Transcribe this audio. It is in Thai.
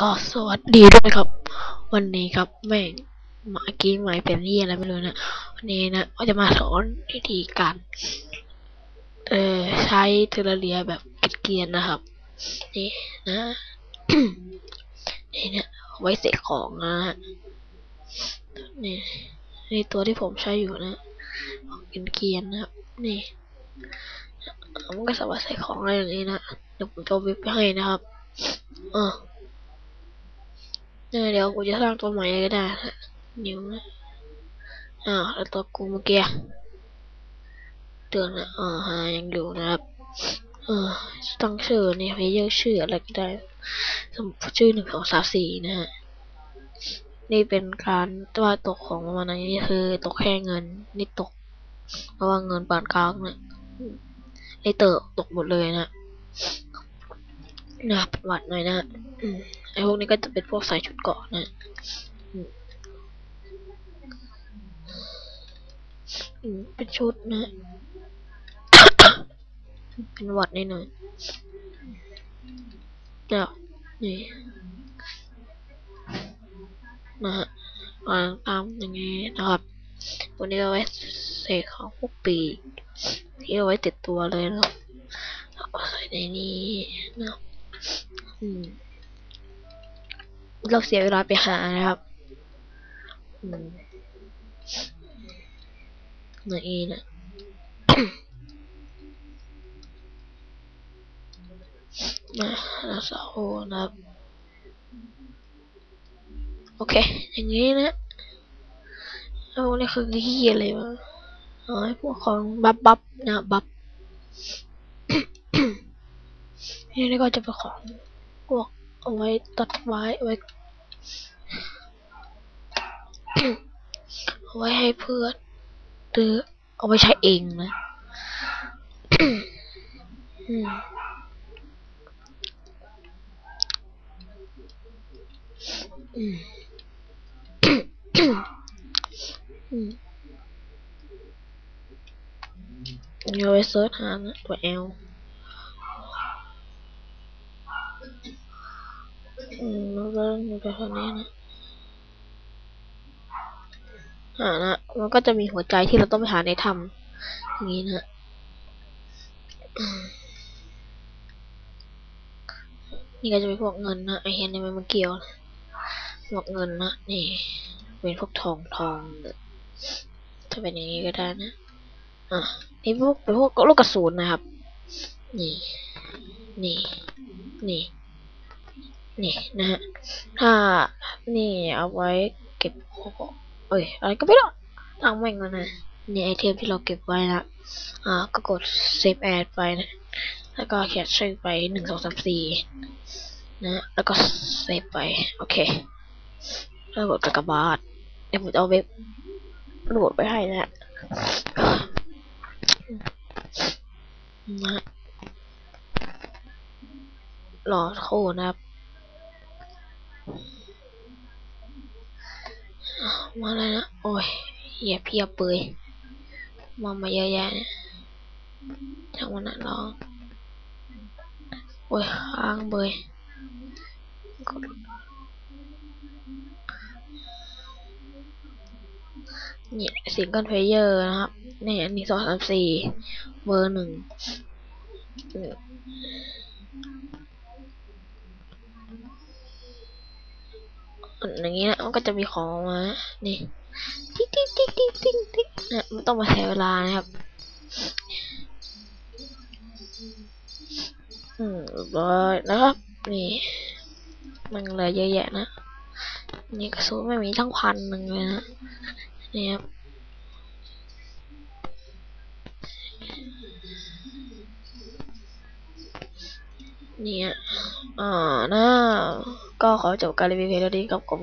ก็สวัสดีด้วยครับ วันนี้ครับแม่งหมากี้ใหม่เป็นที่อะไรไม่รู้นะวันนี้นะก็จะมาสอนวิธีการเออใช้เทอร์เรียแบบเกียนนะครับ นี่นะนี่เนี่ยไว้เสกของนะฮะนี่นี่ตัวที่ผมใช้อยู่นะเป็นเกียนนะครับนี่มันก็สามารถใส่ของอะไรอย่างนี้นะเดี๋ยวผมจะวิบให้นะครับเออ เดี๋ยวกูจะสร้างตัวใหม่ก็ได้ฮะนิ้วนะอ้าวแล้วตัวกูเมื่อกี้เตือนนะอ่าฮะยังอยู่นะครับเออตั้งชื่อนี่เพเยอร์ชื่ออะไรก็ได้สมชื่อหนึ่งสองสามสี่นะฮะนี่เป็นการตัวตกของมันนะนี่คือตกแค่เงิน นี่ตก เพราะว่าเงินปานกลางเนะไอเตอร์ตกหมดเลยนะนะประวัติหน่อยนะ ไอพวกนี้ก็จะเป็นพวกใส่ชุดเกาะนะอืมเป็นชุดนะ เป็นวัดนิดหน่อยเดี๋ยวนี่นะฮะวางตามอย่างงี้นะครับ วันนี้เอาไว้เสกของพวกปีที่เอาไว้ติดตัวเลยนะครับใส่ในนี้นะอืม เราเสียเวลาไปหานะครับอืมนี่นะนะแล้วเสานะครับ โอเค อย่างนี้นะแล้นี่คือที่อะไรวะอ๋อไอ้พวกของบับบับนะบับนี่ก็จะเป็นของ เอาไว้ตัดไม้ไว้เอาไว้ให้เพื่อนหรือเอาไว้ใช้เองนะอืมเดี๋ยวไปเซิร์ชหานะตัวแอล อืมแล้วก็มันจะเท่านี้นะอ่านะมันก็จะมีหัวใจที่เราต้องไปหาในถ้ำอย่างนี้นะนี่ก็จะเป็นพวกเงินนะไอเห็นในมันเกี่ยวนะพวกเงินนะนี่เป็นพวกทองทองถ้าเป็นอย่างนี้ก็ได้นะอะนี่พวกเป็นพวกลูกกระสุนนะครับ นี่ นี่ นี่ นี่นะฮะถ้านี่เอาไว้เก็บของเอ้ยอะไรก็ไม่รู้ตังแม่งแล้วนะนี่ไอเทมที่เราเก็บไว้นะอ่าก็กด save as ไปนะแล้วก็เขียนชื่อไปหนึ่งสองสามสี่นะแล้วก็เซฟไปโอเคแล้วกดกากบาทเดี๋ยวผมจะเอาเว็บโหลดไปให้นะฮะนะรอโคนะครับ มาเลยนะ โอ้ยเหี้ยเพียบเปยมามาเยอะแยะเนี่ยทั้งวันนั้นรอโอ้ยค้างเบยกดนี่สิงเกิลเพลเยอร์นะครับ นี่อันนี้สองสามสี่เบอร์หนึ่ง อย่างนี้นะมันก็จะมีของมา นี่ ติ๊กติ๊กติ๊กติ๊กติ๊กติ๊กนะมันต้องมาใช้เวลานะครับ อืมร้อยนะครับ นี่ มันเลยเยอะแยะนะ นี่กระสุนไม่มีทั้งพันหนึ่งเลยนะ นี่ครับเนี่ยอ่านะก็ขอจบกา รรีวิวเพียงเท่านี้ครับผม